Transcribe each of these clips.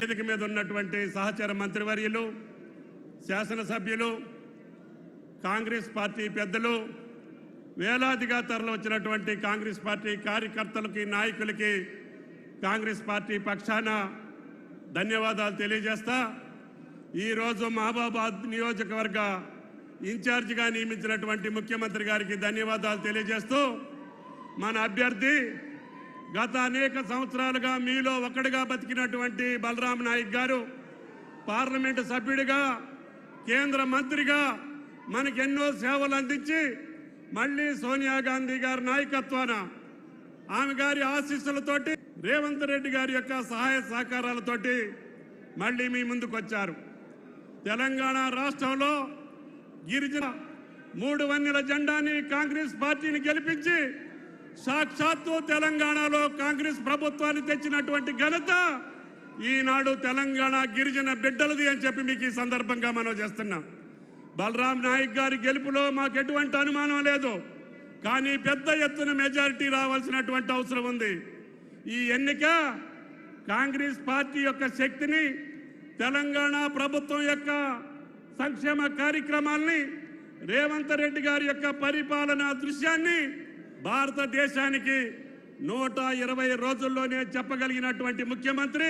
వేదిక మీద ఉన్నటువంటి సహచర మంత్రివర్యులు శాసనసభ్యులు కాంగ్రెస్ పార్టీ పెద్దలు వేలాదిగా తరలి వచ్చినటువంటి కాంగ్రెస్ పార్టీ కార్యకర్తలకి నాయకులకి కాంగ్రెస్ పార్టీ పక్షాన ధన్యవాదాలు తెలియజేస్తా. ఈరోజు మహబాబాద్ నియోజకవర్గ ఇన్ఛార్జిగా నియమించినటువంటి ముఖ్యమంత్రి గారికి ధన్యవాదాలు తెలియజేస్తూ మన అభ్యర్థి గత అనేక సంవత్సరాలుగా మీలో ఒకటిగా బతికినటువంటి బలరాం నాయక్ గారు పార్లమెంటు సభ్యుడిగా కేంద్ర మంత్రిగా మనకెన్నో సేవలు అందించి మళ్ళీ సోనియా గాంధీ గారి నాయకత్వాన ఆమె గారి ఆశీస్సులతోటి రేవంత్ రెడ్డి గారి యొక్క సహాయ సహకారాలతోటి మళ్ళీ మీ ముందుకు వచ్చారు. తెలంగాణ రాష్ట్రంలో గిరిజన మూడు వన్నెల జెండాని కాంగ్రెస్ పార్టీని గెలిపించి సాక్షాత్తు తెలంగాణలో కాంగ్రెస్ ప్రభుత్వాన్ని తెచ్చినటువంటి ఘనత ఈనాడు తెలంగాణ గిరిజన బిడ్డలది అని చెప్పి మీకు ఈ సందర్భంగా మనం చేస్తున్నాం. బలరాం నాయక్ గారి గెలుపులో మాకు ఎటువంటి అనుమానం లేదు. కానీ పెద్ద ఎత్తున మెజారిటీ రావాల్సినటువంటి అవసరం ఉంది. ఈ ఎన్నిక కాంగ్రెస్ పార్టీ యొక్క శక్తిని తెలంగాణ ప్రభుత్వం యొక్క సంక్షేమ కార్యక్రమాల్ని రేవంత్ రెడ్డి గారి యొక్క పరిపాలనా దృశ్యాన్ని భారతదేశానికి నూట ఇరవై రోజుల్లోనే చెప్పగలిగినటువంటి ముఖ్యమంత్రి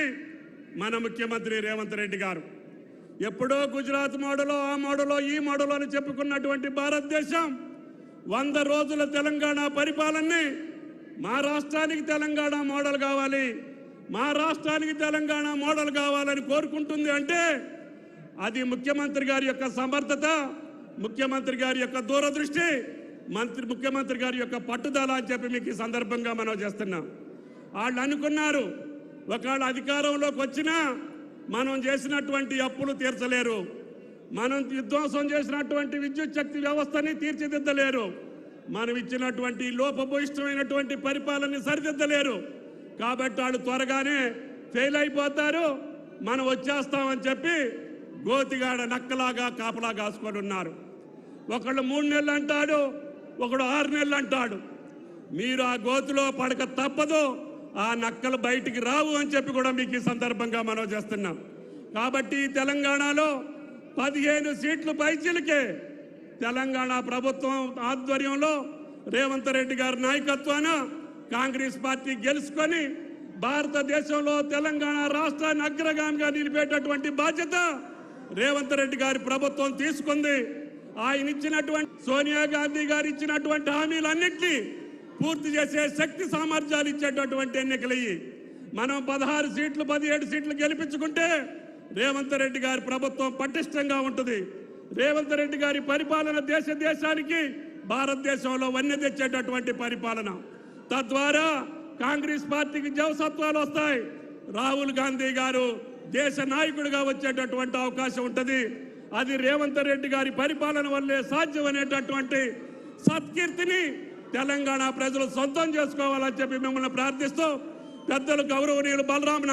మన ముఖ్యమంత్రి రేవంత్ రెడ్డి గారు. ఎప్పుడో గుజరాత్ మోడలో ఆ మోడలో ఈ మోడలో అని చెప్పుకున్నటువంటి భారతదేశం వంద రోజుల తెలంగాణ పరిపాలనని మా రాష్ట్రానికి తెలంగాణ మోడల్ కావాలి మా రాష్ట్రానికి తెలంగాణ మోడల్ కావాలని కోరుకుంటుంది అంటే అది ముఖ్యమంత్రి గారి యొక్క సమర్థత ముఖ్యమంత్రి గారి యొక్క దూరదృష్టి. మంత్రి ముఖ్యమంత్రి గారి యొక్క పట్టుదల అని చెప్పి మీకు ఈ సందర్భంగా మనం చేస్తున్నాం. వాళ్ళు అనుకున్నారు ఒకవేళ అధికారంలోకి వచ్చినా మనం చేసినటువంటి అప్పులు తీర్చలేరు. మనం విధ్వంసం చేసినటువంటి విద్యుత్ శక్తి వ్యవస్థని తీర్చిదిద్దలేరు. మనం ఇచ్చినటువంటి లోపభూయిష్టమైనటువంటి పరిపాలనని సరిదిద్దలేరు. కాబట్టి వాళ్ళు త్వరగానే ఫెయిల్ అయిపోతారు. మనం వచ్చేస్తామని చెప్పి గోతిగాడ నక్కలాగా కాపలా కాసుకొని ఉన్నారు. ఒకళ్ళు మూడు నెలలు అంటాడు ఒకడు ఆరు నెలలు అంటాడు. మీరు ఆ గోతిలో పడక తప్పదు ఆ నక్కలు బయటికి రావు అని చెప్పి కూడా మీకు ఈ సందర్భంగా మనం చేస్తున్నాం. కాబట్టి తెలంగాణలో పదిహేను సీట్లు పైచిలకే తెలంగాణ ప్రభుత్వం ఆధ్వర్యంలో రేవంత్ రెడ్డి గారి నాయకత్వాన కాంగ్రెస్ పార్టీ గెలుచుకొని భారతదేశంలో తెలంగాణ రాష్ట్రాన్ని అగ్రగామిగా నిలిపేటటువంటి బాధ్యత రేవంత్ రెడ్డి గారి ప్రభుత్వం తీసుకుంది. ఆయన ఇచ్చినటువంటి సోనియా గాంధీ గారు ఇచ్చినటువంటి హామీలన్నింటినీ పూర్తి చేసే శక్తి సామర్థ్యాలు ఇచ్చేటటువంటి ఎన్నికలు మనం పదహారు సీట్లు పదిహేడు సీట్లు గెలిపించుకుంటే రేవంత్ రెడ్డి గారి ప్రభుత్వం పటిష్టంగా ఉంటుంది. రేవంత్ రెడ్డి గారి పరిపాలన దేశ దేశానికి భారతదేశంలో వన్య తెచ్చేటటువంటి పరిపాలన. తద్వారా కాంగ్రెస్ పార్టీకి జవసత్వాలు వస్తాయి. రాహుల్ గాంధీ గారు దేశ నాయకుడిగా వచ్చేటటువంటి అవకాశం ఉంటుంది. అది రేవంత్ రెడ్డి గారి పరిపాలన వల్లే సాధ్యమనేటటువంటి సత్కీర్తిని తెలంగాణ ప్రజలు సొంతం చేసుకోవాలని చెప్పి మిమ్మల్ని ప్రార్థిస్తూ పెద్దలు గౌరవనీయులు బలరామ